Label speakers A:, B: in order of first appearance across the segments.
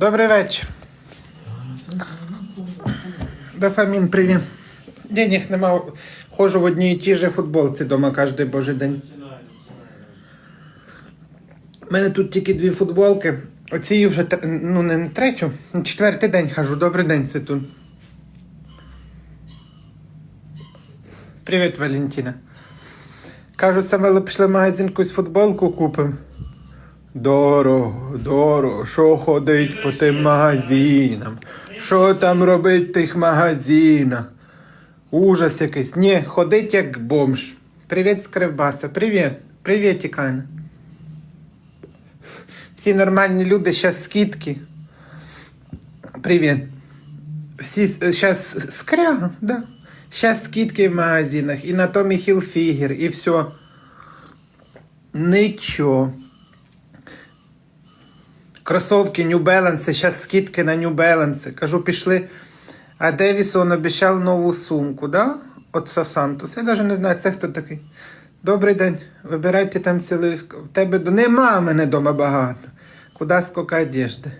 A: Добрий вечір. Дофамін, привіт. Денег нема. Ходжу в одній і тій же футболці вдома кожен божий день. У мене тут тільки дві футболки. Оці вже ну не, третю, четвертий день хожу. Добрий день, Світун. Привіт, Валентина. Кажу, Самвело, пішли в магазин якусь футболку купимо. Дорого, дорого, що ходить по тим магазинам? Що там робить в тих магазинах? Ужас якийсь. Ні, ходить як бомж. Привіт, Скрибаса. Привіт. Привіт, Ікана. Всі нормальні люди, зараз скидки. Привіт. Всі зараз скряга, да. Сейчас скидки в магазинах, і на Tommy Hilfiger, і все. Нічого. Кросовки New Balance, зараз скидки на New Balance. Кажу, пішли. А Девісон обіцяв нову сумку, да? От Сосантус. Я навіть не знаю, це хто такий. Добрий день. Вибирайте там цілий. В тебе нема мене вдома багато. Куда скільки одежди?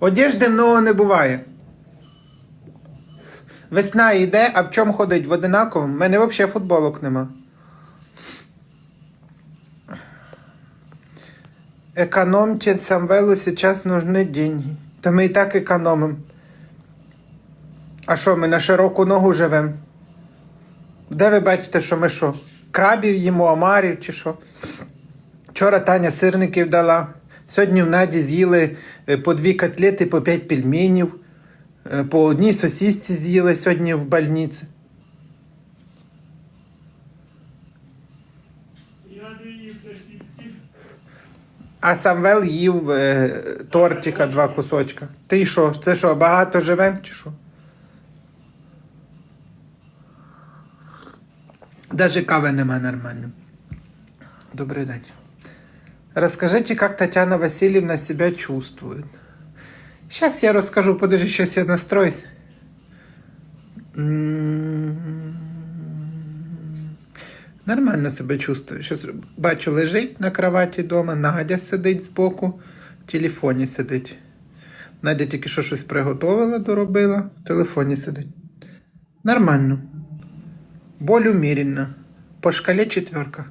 A: Одежди много не буває. Весна йде, а в чому ходить? В одинаковому? У мене взагалі футболок нема. Экономьте, Самвелу сейчас нужны деньги. Та ми і так економимо. А що, ми на широку ногу живемо? Де ви бачите, що ми що? Крабів їмо, омарів чи що? Вчора Таня сирників дала. Сьогодні в Наді з'їли е, по дві котлети, по п'ять пельменів. Е, По одній сосісці з'їли сьогодні в больниці.
B: Я не їм сосиски.
A: А Самвел їв е, тортика два кусочка. Ти що? Це що, багато живем чи що? Даже кави нема нормально. Добрий день. Расскажите, как Татьяна Васильевна себя чувствует. Сейчас я расскажу, подожди, сейчас я настроюсь. Нормально себе чувствую. Щас бачу, лежить на кроваті вдома, Надя сидить збоку, в телефоні сидить. Надя тільки що щось приготувала, доробила, в телефоні сидить. Нормально. Боль умеренно. По шкалі четверка.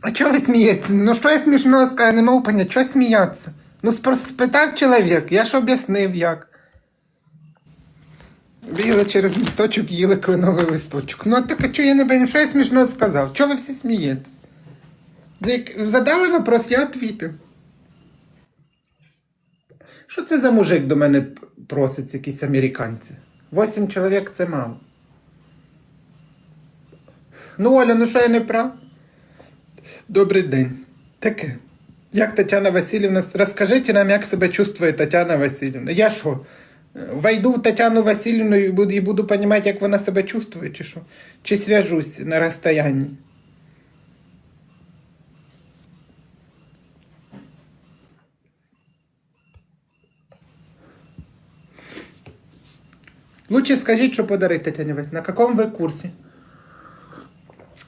A: А чого ви смієтеся? Ну що я смішного сказав, не можу поняти, чого сміятися? Ну спитав чоловік, я ж об'яснив як. Бігли через місточок, їли кленовий листочок. Ну, а так а чого я не бачу, що я смішного сказав? Чого ви всі смієтесь? Як задали вопрос, я відповів. Що це за мужик до мене просить, якісь американці? Восім чоловік це мало. Ну, Оля, ну що я не прав? Добрий день. Таке. Як Тетяна Васильівна, розкажіть нам, як себе чувствує Тетяна Васильівна. Я що? Войду в Тетяну Васильівну і буду, і буду розуміти, як вона себе чувствує, чи що? Чи свяжусь на розстоянні? Лучше скажіть, що подарити Тетяні Васильівні. На якому ви курсі?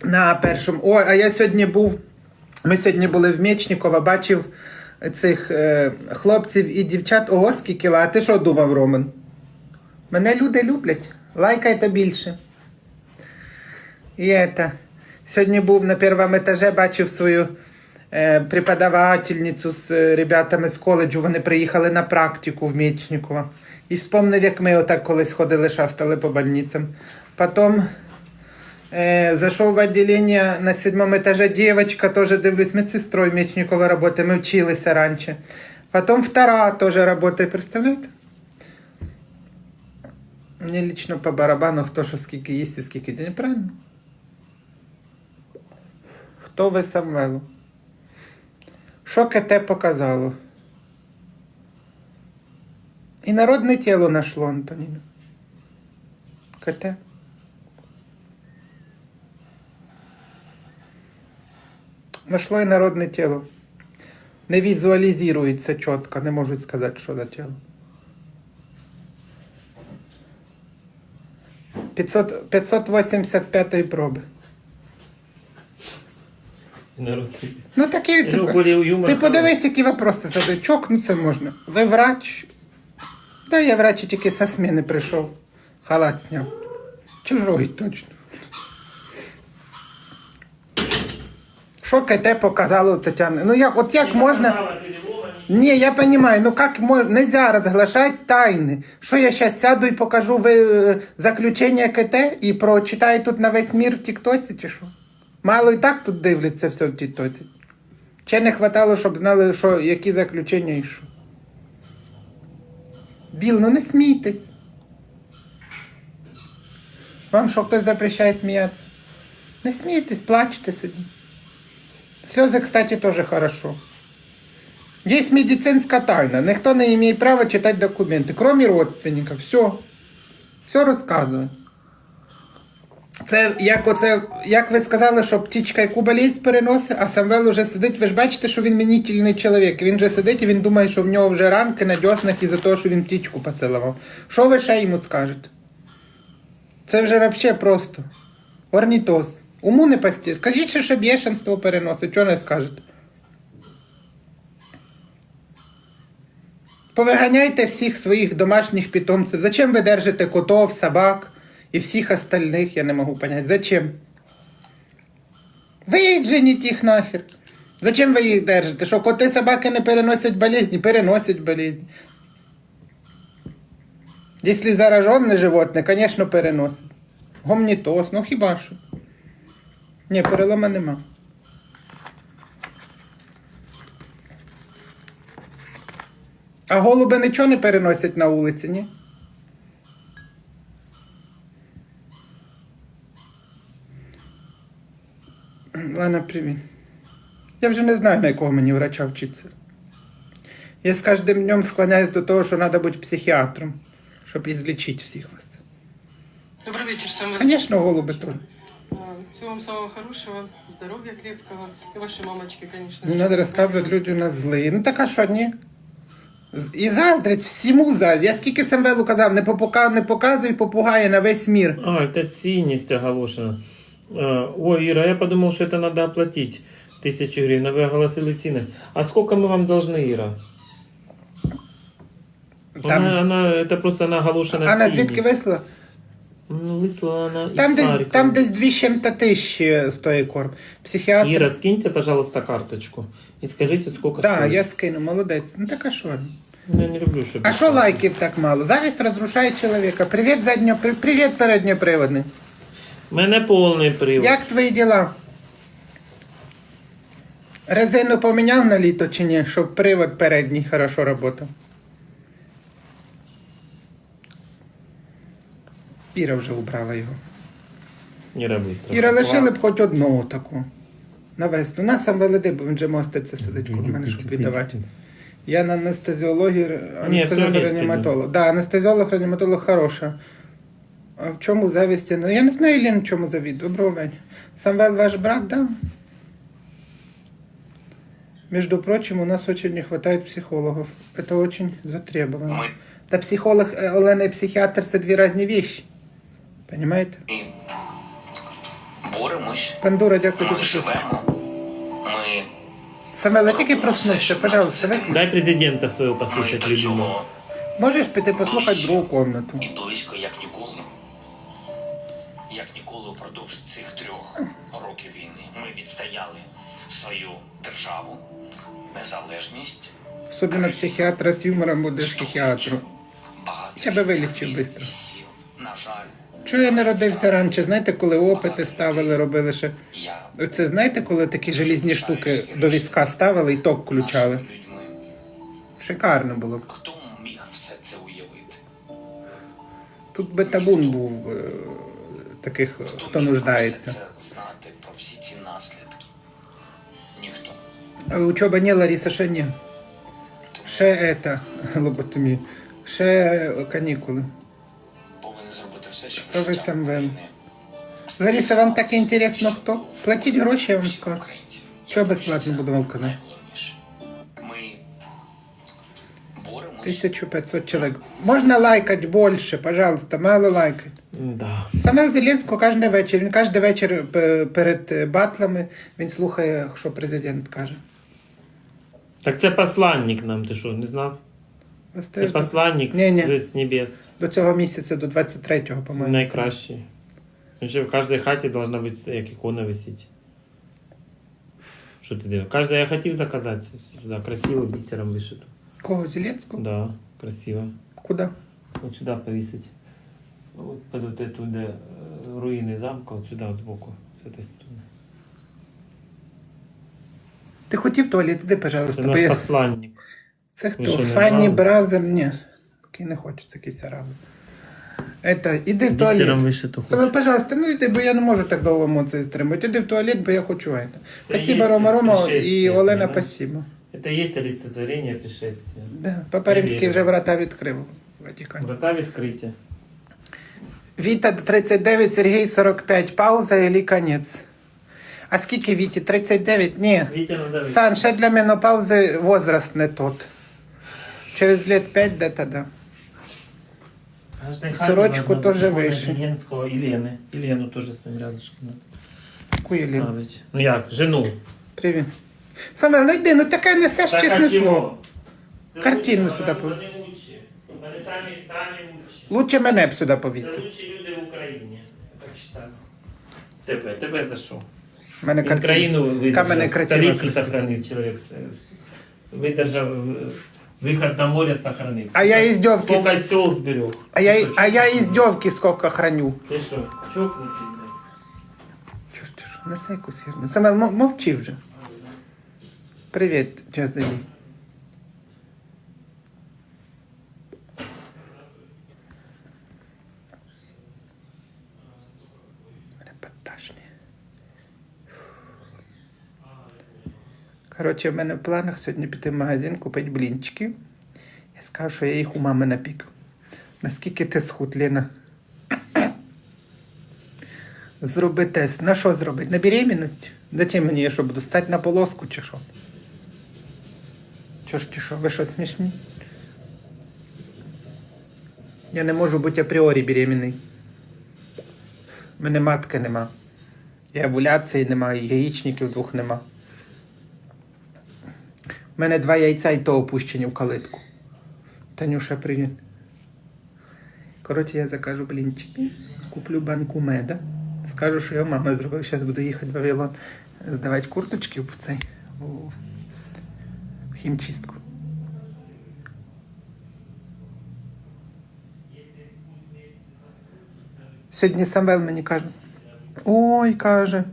A: На першому. О, а я сьогодні був. Ми сьогодні були в Мечникова, бачив цих е, хлопців і дівчат. Ого, скільки. А ти що думав, Роман? Мене люди люблять. Лайкайте більше. І это. Сьогодні був на першому етажі, бачив свою е, преподавательницю з е, ребятами з коледжу. Вони приїхали на практику в Мечникова. І вспомнив, як ми отак колись ходили, шастали по больницям. Потім Э, зашел в отделение на седьмом этаже девочка, тоже дивлюсь, медсестрой Мечникова работает, мы учились раньше. Потом вторая тоже работает, представляете? Мне лично по барабану, хто що скільки їсть і скільки день, правильно? Хто ви Самвелу? Що КТ показало? І народне тіло нашло, Антоніна. КТ. Нашло і народне тіло. Не візуалізується чітко, не можуть сказати, що за тіло. 500, 585 проби. Ну такі типу, Ти
C: хороший.
A: подивись, які вопроси задають. Чокнуться можна. Ви врач? Да, я врач тільки со сміни прийшов. Халат зняв. Чужой точно. Що КТ показало Тетяна? Ну як, от як можна. Ні, я розумію, ну як можна, нельзя розглашати тайни. Що я зараз сяду і покажу ви е, заключення КТ і прочитаю тут на весь мір в Тіктоці чи що? Мало і так тут дивляться все в Тіктоці. Ще не хватало, щоб знали, що, які заключення і що. Біл, ну не смійтесь. Вам що хтось запрещає сміятися? Не смійтесь, плачте собі. Сльози, кстати, тоже хорошо. Есть медицинская тайна. Никто не имеет права читать документы, кроме родственников. Все. Все розказує. Це як оце, як ви сказали, що птічка яку болість переносить, а Самвел уже сидить. Ви ж бачите, що він мінітельний чоловік. Він же сидить і він думає, що в нього вже ранки на дьоснах із-за того, що він птічку поцілував. Що ви ще йому скажете? Це вже взагалі просто. Орнітоз. Уму не пасті. Скажіть, що ще бєшенство переносить, чого не скажете? Повиганяйте всіх своїх домашніх питомців. Зачем ви держите котов, собак і всіх остальних, я не можу понять. Зачем? Виїждженіть їх нахер. Зачем ви їх держите? Що коти собаки не переносять болезні? Переносять болезні. Якщо заражене животне, звісно, переносить. Гомнітоз, ну хіба що. Ні, перелома нема. А голуби нічого не переносять на вулиці, ні? Ладно, привіт. Я вже не знаю, на якого мені врача вчитися. Я з кожним днем склоняюсь до того, що треба бути психіатром, щоб ізлічити всіх вас.
D: Добрый вечер, Самвел.
A: Звісно, голуби теж.
D: А, Всего вам самого хорошего, здоровья крепкого. И вашей мамочке, конечно.
A: Не
D: же.
A: треба розказувати, люди у нас злі. Ну так а що, ні? З- І заздрять, всьому заздрять. Я скільки Самвелу казав, не, попука... не показуй попугая на весь мір.
C: А, это синясть оголошена. А, Ой, Ира, я подумал, что это надо оплатить. Тысячу гривен, а вы оголосили ценность. А сколько мы вам должны, Ира?
A: Там...
C: Она, она, это просто она оголошена
A: Анна,
C: ценность.
A: звідки вислала?
C: Ну, выслала она
A: Там десь,
C: Харькова.
A: там десь дві з чим-то тисячі стоїть корм. Психіатр.
C: Ира, скиньте, пожалуйста, карточку. И скажите, сколько
A: Так,
C: стоит.
A: я скину, молодець. Ну так а що?
C: Я не люблю, чтобы...
A: А що лайків так мало? Завість розрушає чоловіка. Привіт, задньо... при- Привіт, передньоприводний.
C: Мене повний привод.
A: Як твої діла? Резину поміняв на літо чи ні, щоб привод передній хорошо працював? Іра вже убрала його.
C: Іра быстро.
A: Іра лишили б хоч одного таку. На весну. На сам велиди, бо він же моститься сидить коло мене, щоб віддавати. Я на анестезіології, анестезіолог
C: туалет
A: реаніматолог. Да, анестезіолог реаніматолог хороша. А в чому завісті? Ну я не знаю, Лін, в чому завід. Доброго день. Самвел ваш брат, да? Между прочим, у нас очень не хватает психологов. Это очень затребовано.
E: Мы
A: Та психолог э, Олена и психиатр це дві різні вещи. Понимаете?
E: боремось,
A: Пандура, дякую за
E: ми живемо, ми
A: Самела, тільки проснувся, пожалуйста. ви-
C: Дай президента своего
E: ми
C: послушать
E: до
C: любимого.
E: цього
A: Можеш піти послухати другу комнату.
E: і близько, як ніколи. Як ніколи упродовж цих трьох років війни ми відстояли свою державу, незалежність.
A: Особливо психіатра з юмором будеш психіатру.
E: Багато
A: Я би
E: різних
A: вилічив
E: міст
A: бистро.
E: сіл. На жаль,
A: Чого я не родився раніше? Знаєте, коли опити ставили, робили ще.
E: я
A: Оце знаєте, коли такі желізні штуки до візка ставили і ток включали? Шикарно було.
E: Хто міг все це уявити?
A: Тут би табун був е, таких, хто
E: міг
A: нуждається.
E: це знати про всі ці наслідки? Ніхто.
A: Учоба не, Лариса, ще ні. Ще ета, лоботомія. Ще канікули. Хто ви сам, Лариса, вам так інтересно хто? Платіть гроші, я вам скажу. Чого безплатно буду вам казати?
E: найголовніше. Ми
A: 1500 чоловік. Можна лайкати більше, пожалуйста, мало лайкати.
C: Да.
A: Саме Зеленського кожен вечір. Він кожен вечір перед е, батлами він слухає, що президент каже.
C: Так це посланник нам, ти що, не знав?
A: Ось
C: Це
A: теж до-
C: посланник
A: Ні-ні.
C: з, з небес.
A: До цього місяця, до 23-го, по-моєму.
C: Найкращий. Ну, ще в кожній хаті должна бути як ікона висіти. Що ти дивиш? Кожна я хотів заказати сюди, красиво бісером вишиту.
A: Кого, Зеленського?
C: Да, красиво.
A: Куди?
C: Вот сюда повесить. Вот под вот эту, де, э, руины замка, вот сюда вот сбоку, с этой стороны.
A: Ти хотів в туалет, іди,
C: Это
A: пожалуйста. бо
C: наш
A: я-
C: посланник.
A: Це
C: Ви
A: хто?
C: що, не
A: Фанні
C: знали?
A: Бразер? Ні. Поки не хочу, це якийсь араб. Это, іди в
C: Бисером
A: туалет.
C: вишиту
A: Саме,
C: хочу.
A: пожалуйста, ну йди, бо я не можу так довго емоції стримати. Іди в туалет, бо я хочу это.
C: Це
A: Спасибо,
C: є
A: Рома Рома і
C: пришестя,
A: Олена,
C: понимаєш?
A: спасибо.
C: Это и есть олицетворение пришествия.
A: Да, Папа Римський
C: вірю.
A: вже врата відкрив в Ватикані.
C: Врата відкриті.
A: Віта 39, Сергій 45. Пауза і конець. А скільки Віті? 39? Ні.
C: Видите, надо...
A: Сан, ще для менопаузи возраст не тот. Через лет 5 де-то да.
C: Каждой
A: И
C: хате
A: сорочку
C: должна
A: тоже
C: быть икона
A: выше.
C: Зеленского и Лены. И Лену тоже с ним рядышком надо
A: Куєлін.
C: ставить. Ну як, жену.
A: Привіт. Саме, ну йди, ну таке несеш
C: Так,
A: чесне
C: а чего?
A: слово.
C: Це
A: Картину
C: лучше,
A: сюди
C: вони-
A: пов-
C: Вони лучші. Вони самі, самі лучші.
A: Лучше мене б сюди
C: Це
A: повісив.
C: лучші люди в Україні. Я так вважаю. Тебе, тебе за що?
A: У мене
C: Він
A: картина.
C: країну
A: Та мене
C: видержав,
A: картина
C: столицю
A: красива.
C: сохранив чоловік. Видержав, е, виход на море сохранив.
A: А я іздьовки-
C: Сколько сел сберег.
A: А я, а я іздьовки скільки храню.
C: Ты что, чокнутый?
A: Чого ж ти на неси якусь херню. Саме мовчи вже. Привіт, Джазелі. Мене поташні. Коротше, в мене в планах сьогодні піти в магазин, купити блінчики. Я скажу, що я їх у мами напік. Наскільки ти схуд, Лена? Зроби тест. На що зробити? На беременність? Зачем мені я що буду стати на полоску чи що? Чо ж чи що? Ви що смішні? Я не можу бути апріорі беременний. У мене матки нема. І овуляції нема, і яєчників двох нема. У мене два яйця і то опущені в калитку. Танюша, привіт. Коротше, я закажу блінчики, куплю банку меда. Скажу, що я мама зробив. Зараз буду їхати в Вавилон здавати курточки в цей в хімчистку. Сьогодні Самвел мені каже. Ой, каже,